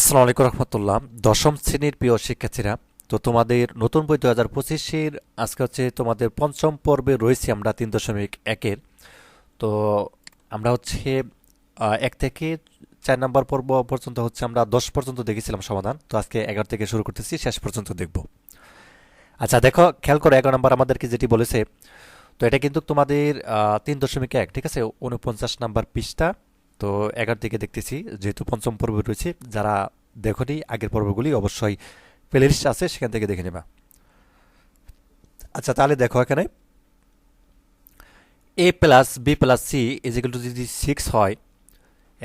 আসসালামু আলাইকুম রহমতুল্লাহ। দশম শ্রেণির প্রিয় শিক্ষার্থীরা, তো তোমাদের নতুন বই দু হাজার পঁচিশের, আজকে হচ্ছে তোমাদের পঞ্চম পর্বে রয়েছি আমরা তিন দশমিক একের। তো আমরা হচ্ছে এক থেকে চার নম্বর পর্ব পর্যন্ত হচ্ছে আমরা দশ পর্যন্ত দেখেছিলাম সমাধান। তো আজকে এগারো থেকে শুরু করতেছি, শেষ পর্যন্ত দেখব। আচ্ছা দেখো, খেয়াল করো, এগারো নম্বর আমাদেরকে যেটি বলেছে, তো এটা কিন্তু তোমাদের তিন দশমিক এক, ঠিক আছে? উনপঞ্চাশ নাম্বার পৃষ্ঠা। তো এগারো দিকে দেখতেছি, যেহেতু পঞ্চম পর্ব রয়েছে, যারা দেখনি, আগের পর্বগুলি অবশ্যই প্লেলিস্ট আছে, সেখান থেকে দেখে নেবা। আচ্ছা তাহলে দেখো এখানে। A plus B plus C is equal to যদি সিক্স হয়,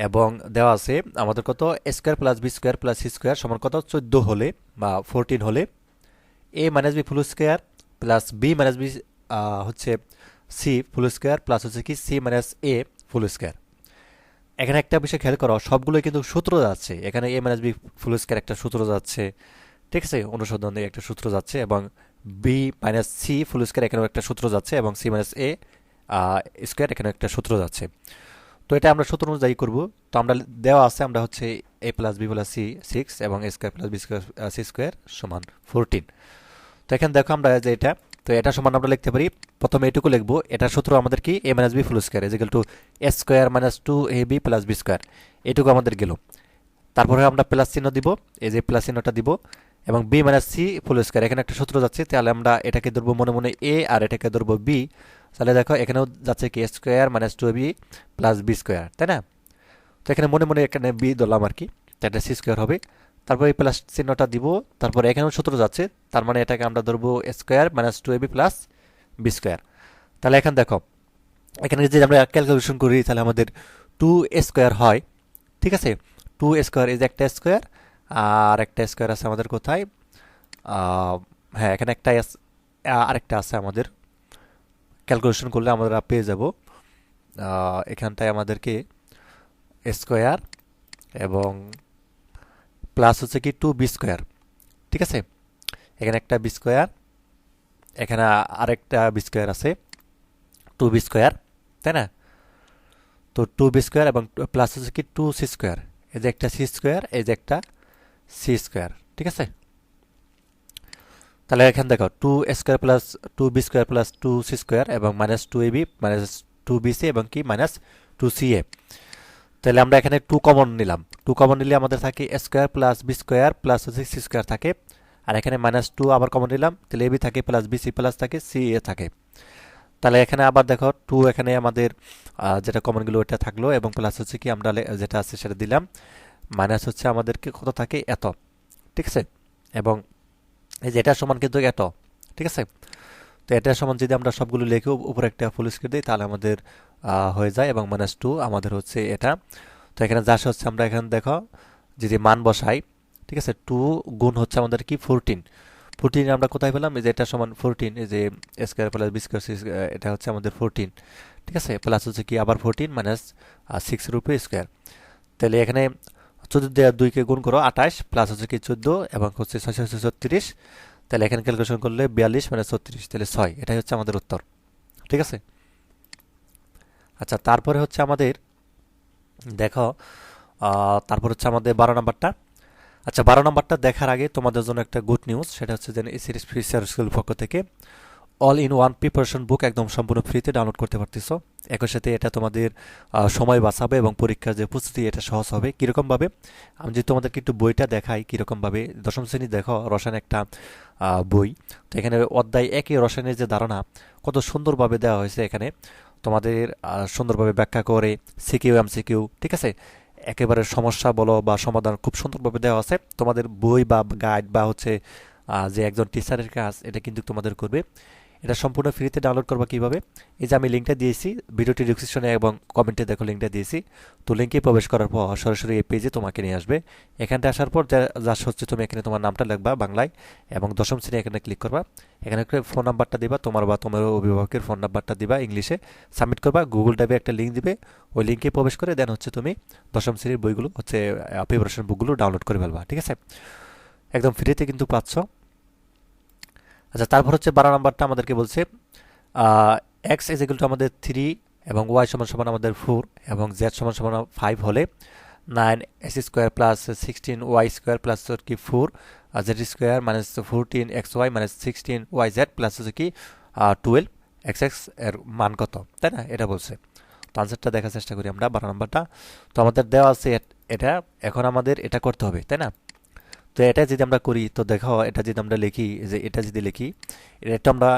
এবং দেওয়া আছে আমাদের কত? A square plus B square plus C square সমান কত? চোদ্দ হলে বা ফোরটিন হলে। A minus B full square plus B minus B হচ্ছে সি ফুল স্কোয়ার প্লাস হচ্ছে কি? C minus A full square এখানে একটা বিষয় খেয়াল করো, সবগুলোই কিন্তু সূত্র যাচ্ছে। এখানে A minus B full square একটা সূত্র যাচ্ছে। ঠিক আছে? অনুসন্ধানে একটা সূত্র যাচ্ছে এবং B minus C full square এখানেও একটা সূত্র যাচ্ছে এবং সি মাইনাস এ স্কোয়ার এখানে একটা সূত্র যাচ্ছে। তো এটা আমরা সূত্র অনুযায়ী করব। তো আমরা দেওয়া আছে আমরা হচ্ছে A plus B plus C six এবং A square plus B square C square সমান ফোরটিন তো এখানে দেখো আমরা যে এটা তো এটা সমান আমরা লিখতে পারি, প্রথমে এটুকু লিখব এটার সূত্র আমাদের কি? A minus B full square is equal to A square minus two A B plus B square এটুকু আমাদের গেল। তারপরে আমরা প্লাস চিহ্ন দিব, এই যে প্লাস চিহ্নটা দিব, এবং B minus C full square এখানে একটা সূত্র যাচ্ছে, তাহলে আমরা এটাকে ধরবো মনে মনে এ আর এটাকে ধরবো বি তাহলে দেখো, এখানেও যাচ্ছে কি square minus two B plus B square তাই না? তো এখানে মনে মনে এখানে বি ধরলাম আর কি তো এটা সি স্কোয়ার হবে। তারপর এই প্লাস চিহ্নটা দিব, তারপর এখানেও সূত্র যাচ্ছে, তার মানে এটাকে আমরা ধরবো square minus two B plus B square তাহলে এখন দেখো, এখানে যদি আমরা ক্যালকুলেশন করি, তাহলে আমাদের টু স্কোয়ার হয়, ঠিক আছে? টু স্কোয়ার যে একটা স্কোয়ার আর একটা স্কোয়ার আছে আমাদের কোথায়? হ্যাঁ এখানে একটা আরেকটা আছে আমাদের। ক্যালকুলেশন করলে আমরা পেয়ে যাব এখানটায় আমাদেরকে স্কোয়ার এবং প্লাস হচ্ছে কি টু বি স্কোয়ার ঠিক আছে? এখানে একটা বি স্কোয়ার এখানে আরেকটা বি স্কোয়ার আছে টু বি স্কোয়ার তাই না? তো টু বি স্কোয়ার এবং প্লাস হচ্ছে কি টু সি স্কোয়ার এই যে একটা সি স্কোয়ার এই যে একটা সি স্কোয়ার ঠিক আছে? তাহলে এখানে দেখো two square plus two B square plus two C square এবং minus two A B minus two B C এবং কি? মাইনাস টু সি এ তাহলে আমরা এখানে টু কমন নিলাম। টু কমন নিলে আমাদের থাকে square plus B square plus হচ্ছে সি স্কোয়ার থাকে। আর এখানে মাইনাস টু আবার কমন নিলাম, তাহলে এ বি থাকে প্লাস বি সি প্লাস থাকে সি এ থাকে। তাহলে এখানে আবার দেখো টু এখানে আমাদের যেটা কমনগুলো ওইটা থাকল, এবং প্লাস হচ্ছে কি আমরা যেটা আছে সেটা দিলাম। মাইনাস হচ্ছে আমাদেরকে কত থাকে? এত। ঠিক আছে? এবং এই যে এটার সমান কিন্তু এত। ঠিক আছে? তো এটার সমান যদি আমরা সবগুলো লিখে উপরে একটা ফুল স্ক্রিন দিই, তাহলে আমাদের হয়ে যায়, এবং মাইনাস টু আমাদের হচ্ছে এটা। তো এখানে যা হচ্ছে আমরা এখানে দেখো, যদি মান বসাই, ঠিক আছে টু গুণ হচ্ছে আমাদের কি? ফোরটিন ফোরটিন আমরা কোথায় পেলাম? এই যে এটা সমান ফোরটিন এই যে স্কোয়ার প্লাস বি স্কোয়ার এটা হচ্ছে আমাদের ফোরটিন ঠিক আছে? প্লাস হচ্ছে কি? আবার fourteen minus six rupee square তাহলে এখানে চোদ্দ দিয়ে দুইকে গুণ করো আঠাশ প্লাস হচ্ছে কি চোদ্দ, এবং হচ্ছে ছয়শো ছয়শো ছত্রিশ। তাহলে এখানে ক্যালকুলেশন করলে বিয়াল্লিশ মানে ছত্রিশ, তাহলে ছয়। এটাই হচ্ছে আমাদের উত্তর, ঠিক আছে? আচ্ছা তারপরে হচ্ছে আমাদের দেখো তারপর হচ্ছে আমাদের বারো নাম্বারটা। আচ্ছা বারো নাম্বারটা দেখার আগে তোমাদের জন্য একটা গুড নিউজ সেটা হচ্ছে যে এই সিরিজ ফ্রি স্কুল পক্ষ থেকে all in one preparation book একদম সম্পূর্ণ ফ্রিতে ডাউনলোড করতে পারতেছো। একই সাথে এটা তোমাদের সময় বাঁচাবে এবং পরীক্ষার যে প্রস্তুতি, এটা সহজ হবে। কীরকমভাবে? আমি যদি তোমাদেরকে একটু বইটা দেখাই, কীরকমভাবে? দশম শ্রেণি দেখো, রসায়ন একটা বই। তো এখানে অধ্যায় একই রসায়নের যে ধারণা, কত সুন্দরভাবে দেওয়া হয়েছে এখানে। তোমাদের সুন্দরভাবে ব্যাখ্যা করে সিকিউ এম সিকিউ ঠিক আছে? একেবারে সমস্যা বলো বা সমাধান খুব সুন্দরভাবে দেওয়া আছে। তোমাদের বই বা গাইড বা হচ্ছে যে একজন টিচারের কাজ, এটা কিন্তু তোমাদের করবে। এটা সম্পূর্ণ ফ্রিতে ডাউনলোড করবা কীভাবে? এই যে আমি লিঙ্কটা দিয়েছি, ভিডিওটি ডিসক্রিপশনে এবং কমেন্টে দেখো লিঙ্কটা দিয়েছি। তো লিঙ্কে প্রবেশ করার পর সরাসরি এই পেজে তোমাকে নিয়ে আসবে। এখানটা আসার পর যা হচ্ছে তুমি এখানে তোমার নামটা লিখবা বাংলায় এবং দশম শ্রেণি এখানে ক্লিক করবা। এখানে একটা ফোন নাম্বারটা দিবা, তোমার বা তোমার অভিভাবকের ফোন নাম্বারটা দিবা ইংলিশে সাবমিট করবা গুগল ড্রাইভে একটা লিঙ্ক দিবে। ওই লিঙ্কে প্রবেশ করে দেন হচ্ছে তুমি দশম শ্রেণির বইগুলো, হচ্ছে প্রিপারেশন বুকগুলো ডাউনলোড করে ফেলবা, ঠিক আছে? একদম ফ্রিতে কিন্তু পাচ্ছ। আচ্ছা তারপর হচ্ছে বারো নাম্বারটা আমাদেরকে বলছে এক্স ইজ ইকুয়াল টু আমাদের থ্রি এবং ওয়াই সমান সমান আমাদের ফোর এবং জেড সমান সমান ফাইভ হলে nine S square plus sixteen Y square plus হচ্ছে কি four Z square minus fourteen X Y minus sixteen Y Z plus হচ্ছে কি টুয়েলভ এক্স এক্সের মান কত? তাই না? এটা বলছে। তো আনসারটা দেখার চেষ্টা করি আমরা, বারো নম্বরটা। তো আমাদের দেওয়া আছে এটা। এখন আমাদের এটা করতে হবে, তাই না? তো এটা যদি আমরা করি, তো দেখো, এটা যদি আমরা লিখি, যে এটা যদি লিখি, এটা আমরা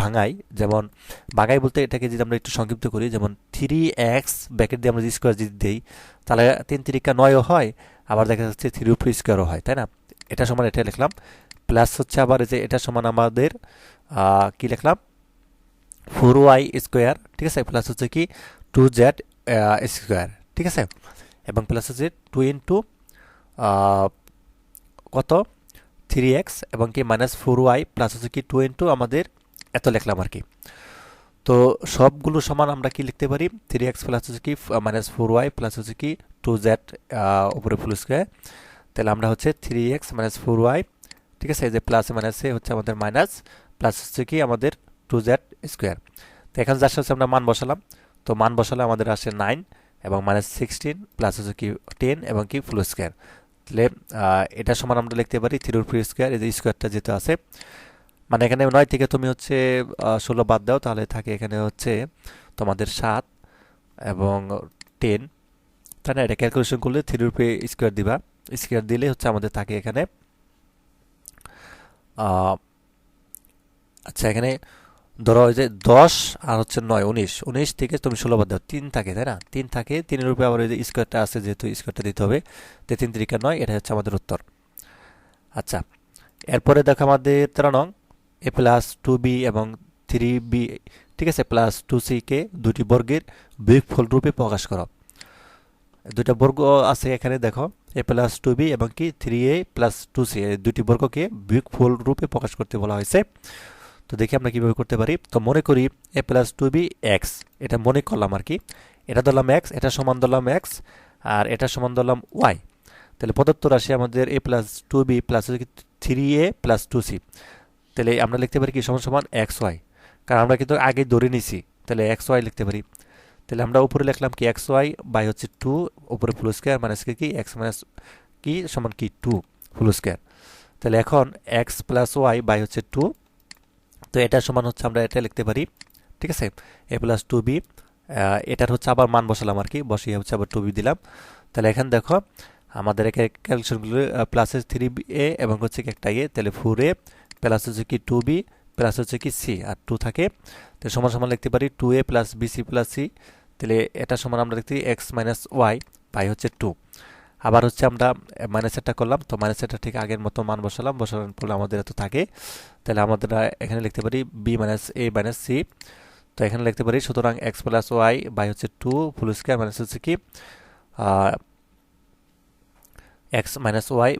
ভাঙাই, যেমন ভাঙাই বলতে এটাকে যদি আমরা একটু সংক্ষিপ্ত করি, যেমন থ্রি এক্স ব্যাকেট দিয়ে আমরা যদি স্কোয়ার যদি দিই, তাহলে তিন তিরিকা নয়ও হয়, আবার দেখা যাচ্ছে থ্রি উপর স্কোয়ারও হয়, তাই না? এটা সমান এটা লিখলাম প্লাস হচ্ছে আবার যে এটা সমান আমাদের কি লিখলাম? ফোর ওয়াই স্কোয়ার ঠিক আছে? প্লাস হচ্ছে কি? টু জেড স্কোয়ার ঠিক আছে? এবং প্লাস হচ্ছে টু ইন্টু কত? থ্রি এক্স এবং কি মাইনাস ফোর ওয়াই প্লাস হচ্ছে কি টু ইন্টু আমাদের এত লিখলাম আর কি। তো সবগুলো সমান আমরা কি লিখতে পারি? থ্রি এক্স প্লাস হচ্ছে কি মাইনাস ফোর ওয়াই প্লাস হচ্ছে কি টু জেড উপরে ফুল স্কোয়ার তাহলে আমরা হচ্ছে three X minus four Y ঠিক আছে? যে প্লাস মাইনাসে হচ্ছে আমাদের মাইনাস প্লাস হচ্ছে কি আমাদের টু জেড স্কোয়ার তো এখানে যার সাথে আমরা মান বসালাম। তো মান বসালে আমাদের আসে নাইন এবং মাইনাস সিক্সটিন প্লাস হচ্ছে কি টেন এবং কি ফুল স্কোয়ার তাহলে এটা সমান আমরা লিখতে পারি থ্রির ফ্রি স্কোয়ার এই যে স্কোয়ারটা যেহেতু আছে মানে এখানে নয় থেকে তুমি হচ্ছে ষোলো বাদ দাও, তাহলে থাকে এখানে হচ্ছে তোমাদের সাত এবং টেন না এটা ক্যালকুলেশন করলে থ্রির উপরে স্কোয়ার দিবা। স্কোয়ার দিলে হচ্ছে আমাদের থাকে এখানে আচ্ছা এখানে ধরো ওই যে দশ আর হচ্ছে নয়, উনিশ। উনিশ থেকে তুমি ষোলো বাদ দাও। তিন থাকে, তাই না? তিন থাকে, তিনের উপরে আবার ওই যে স্কোয়ারটা আছে যেহেতু স্কোয়ারটা দিতে হবে, তো তিন তিরিকা নয় এটা হচ্ছে আমাদের উত্তর। আচ্ছা এরপরে দেখো আমাদের তেরো নং, এ প্লাস টু বি এবং থ্রি বি ঠিক আছে? প্লাস টু সি কে দুটি বর্গের ফল রূপে প্রকাশ করো। দুটা বর্গ আছে এখানে, দেখো, এ প্লাস টু বি এবং কি? Three A plus two C দুটি বর্গকে ফল রূপে প্রকাশ করতে বলা হয়েছে। তো দেখি আমরা কীভাবে করতে পারি। তো মনে করি A plus two B X এটা মনে করলাম আর কি। এটা ধরলাম এক্স এটা সমান ধরলাম এক্স আর এটা সমান ধরলাম ওয়াই তাহলে প্রদত্ত রাশি আমাদের A plus two B plus three A plus two C তাহলে আমরা লিখতে পারি কি সমান সমান এক্স ওয়াই কারণ আমরা কিন্তু আগে ধরে নিছি। তাহলে এক্স ওয়াই লিখতে পারি। তাহলে আমরা উপরে লিখলাম কি এক্স ওয়াই বাই হচ্ছে টু উপরে ফুল স্কোয়ার মাইনাস কি এক্স মাইনাস কি? সমান কি টু ফুল স্কোয়ার তাহলে এখন এক্স প্লাস ওয়াই বাই হচ্ছে টু তো এটা সমান হচ্ছে আমরা এটা লিখতে পারি, ঠিক আছে? এ প্লাস টু বি এটার হচ্ছে আবার মান বসালাম আর কি, বসিয়ে হচ্ছে আবার টু বি দিলাম। তাহলে এখানে দেখো, আমাদের একে ক্যালকুলেশনগুলো প্লাসের থ্রি এ এবং হচ্ছে কি একটা এ তাহলে ফোর এ প্লাস হচ্ছে কি টু বি প্লাস হচ্ছে কি সি আর টু থাকে। তো সমান সমান লিখতে পারি two A plus B C plus C তাহলে এটা সমান আমরা লিখতে এক্স মাইনাস ওয়াই পাই হচ্ছে টু আবার হচ্ছে আমরা মাইনাস একটা করলাম, তো মাইনাস একটা ঠিক আগের মতো মান বসালাম, বসানোর ফলে আমাদের এত থাকে। তাহলে আমাদের এখানে লিখতে পারি B minus A minus C তো এখানে লিখতে পারি, সুতরাং এক্স প্লাস ওয়াই বাই হচ্ছে টু ফুল স্কোয়ার মাইনাস হচ্ছে কি? এক্স মাইনাস ওয়াই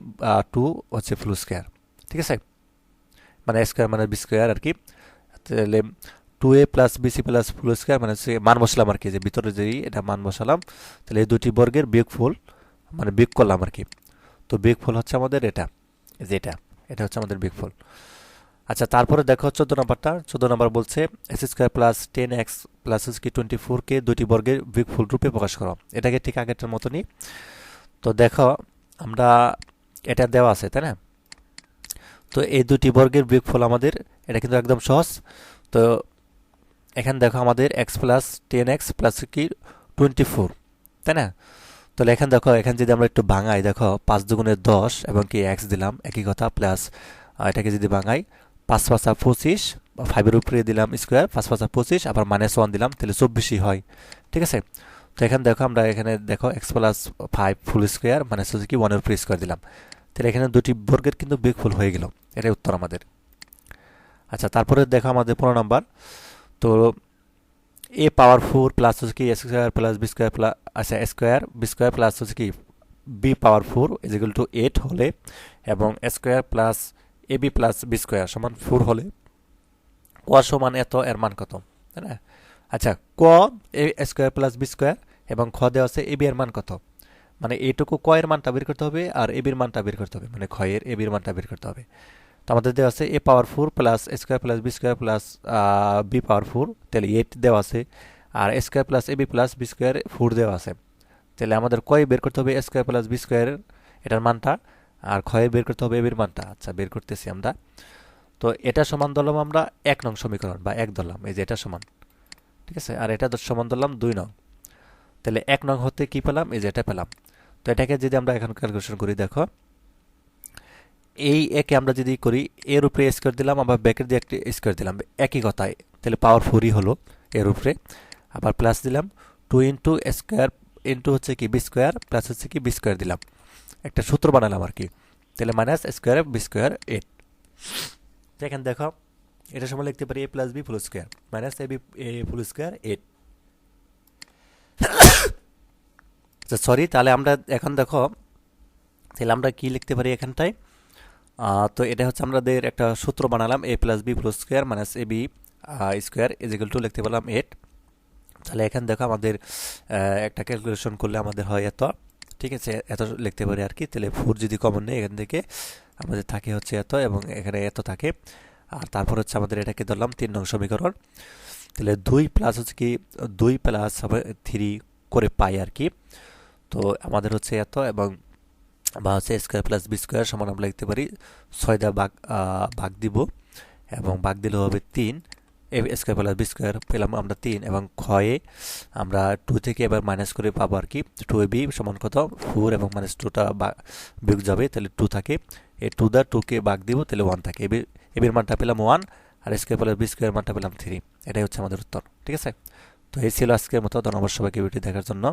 টু হচ্ছে ফুল স্কোয়ার ঠিক আছে? মানে স্কোয়ার মানে বি স্কোয়ার আর কি। তাহলে two A plus B C plus full square মানে হচ্ছে মান বসালাম আর কি, যে ভিতরে যে এটা মান বসালাম, তাহলে এই দুটি বর্গের বিয়োগ ফুল মানে বিয়োগ করলাম আর কি? তো বিয়োগ ফুল হচ্ছে আমাদের এটা, যেটা, এটা হচ্ছে আমাদের বিয়োগ ফুল আচ্ছা তারপরে দেখো চোদ্দ নম্বরটা। চোদ্দ নম্বর বলছে X square plus ten X plus কি টোয়েন্টি ফোরকে দুটি বর্গের বিগ ফুল রূপে প্রকাশ করো। এটাকে ঠিক আগেরটার মতনই। তো দেখো, আমরা এটা দেওয়া আছে, তাই না? তো এই দুটি বর্গের বিগ ফুল আমাদের, এটা কিন্তু একদম সহজ। তো এখানে দেখো আমাদের X plus ten X plus কি? টোয়েন্টি ফোর তাই না? তাহলে এখানে দেখো, এখানে যদি আমরা একটু ভাঙাই, দেখো, পাঁচ দুগুণের দশ এবং কি এক্স দিলাম, একই কথা, প্লাস এটাকে যদি ভাঙাই, পাঁচ পাঁচা পঁচিশ ফাইভের উপরে দিলাম স্কোয়ার পাঁচ পাঁচা পঁচিশ, আবার মাইনাস ওয়ান দিলাম, তাহলে চব্বিশই হয়, ঠিক আছে? তো এখানে দেখো, আমরা এখানে, দেখো X plus five full square minus হচ্ছে কি ওয়ানের উপরে স্কোয়ার দিলাম, তাহলে এখানে দুটি বর্গের কিন্তু বিগ ফুল হয়ে গেল, এটাই উত্তর আমাদের। আচ্ছা তারপরে দেখো আমাদের পনেরো নাম্বার, তো এ পাওয়ার ফোর প্লাস হচ্ছে কি A square plus B square plus আচ্ছা স্কোয়ার বি স্কোয়ার প্লাস হচ্ছে কি B power four is equal to eight হলে এবং square plus A B plus B square সমান ফোর হলে ক সমান এত, এর মান কত? তাই না? আচ্ছা ক A square plus B square এবং খ দেওয়া আছে এ বি এর মান কত? মানে এইটুকু ক এর মানটা বের করতে হবে আর এ বির মানটা বের করতে হবে। মানে ক্ষয়ের এ বির মানটা বের করতে হবে। তো আমাদের দেওয়া আছে A power four plus square plus B square plus B power four তাহলে এইট দেওয়া আছে। আর square plus A B plus B square four দেওয়া আছে। তাহলে আমাদের কয় বের করতে হবে A square plus B square এটার মানটা? আর ক্ষয়ে বের করতে হবে এবির মানটা। আচ্ছা বের করতেছি আমরা। তো এটা সমান ধরলাম আমরা এক নং সমীকরণ বা এক ধরলাম, এই যে এটা সমান। ঠিক আছে? আর এটা সমান ধরলাম দুই নং। তাহলে এক নং হতে কি পেলাম? এই যে এটা পেলাম। তো এটাকে যদি আমরা এখন ক্যালকুলেশন করি, দেখো। এই একে আমরা যদি করি, এর উপরে স্কোয়ার দিলাম আবার ব্যাকের দিয়ে একটি স্কোয়ার দিলাম। একই কথায়, তাহলে পাওয়ার ফোরই হলো এর উপরে। আবার প্লাস দিলাম টু ইন্টু স্কোয়ার ইন্টু হচ্ছে কি বি স্কোয়ার প্লাস হচ্ছে কি বি স্কোয়ার দিলাম। একটা সূত্র বানালাম আর কি। তাহলে minus square B square eight দেখেন, দেখো, এটা সময় লিখতে পারি A plus B full square minus A B A full square eight sorry তাহলে আমরা এখন দেখো, তাহলে আমরা কি লিখতে পারি এখানটায়? তো এটা হচ্ছে আমাদের একটা সূত্র বানালাম A plus B plus square minus A B square is equal to লিখতে পারলাম এইট তাহলে এখানে দেখো আমাদের একটা ক্যালকুলেশন করলে আমাদের হয় এত। ঠিক আছে, এত লিখতে পারি আর কি। তাহলে ফোর যদি কমন নেই, এখান থেকে আমাদের থাকে হচ্ছে এত এবং এখানে এত থাকে। আর তারপর হচ্ছে আমাদের এটাকে ধরলাম তিন নং সমীকরণ। তাহলে দুই প্লাস হচ্ছে কি, দুই প্লাস থ্রি করে পাই আর কি। তো আমাদের হচ্ছে এত এবং বা হচ্ছে স্কোয়ার প্লাস বি স্কোয়ার সমান আমরা লিখতে পারি ছয় দা বাঘ ভাগ দিব এবং ভাগ দিলে হবে তিন। স্কোয়ার প্লাস বি স্কোয়ার পেলাম আমরা তিন এবং ক্ষয়ে আমরা টু থেকে এবার মাইনাস করে পাবো আর কি। টু এ বি সমান কত? ফোর এবং মাইনাস টুটা বিয়োগ যাবে তাহলে টু থাকে। এই টু দা টুকে বাঘ দিব তাহলে ওয়ান থাকে। এবির এবির মানটা পেলাম ওয়ান আর স্কোয়ার প্লাস বি স্কোয়ার মানটা পেলাম থ্রি এটাই হচ্ছে আমাদের উত্তর ঠিক আছে? তো এই ছিল আজকের মতো। ধন্যবাদ সবাইকে ভিডিও দেখার জন্য।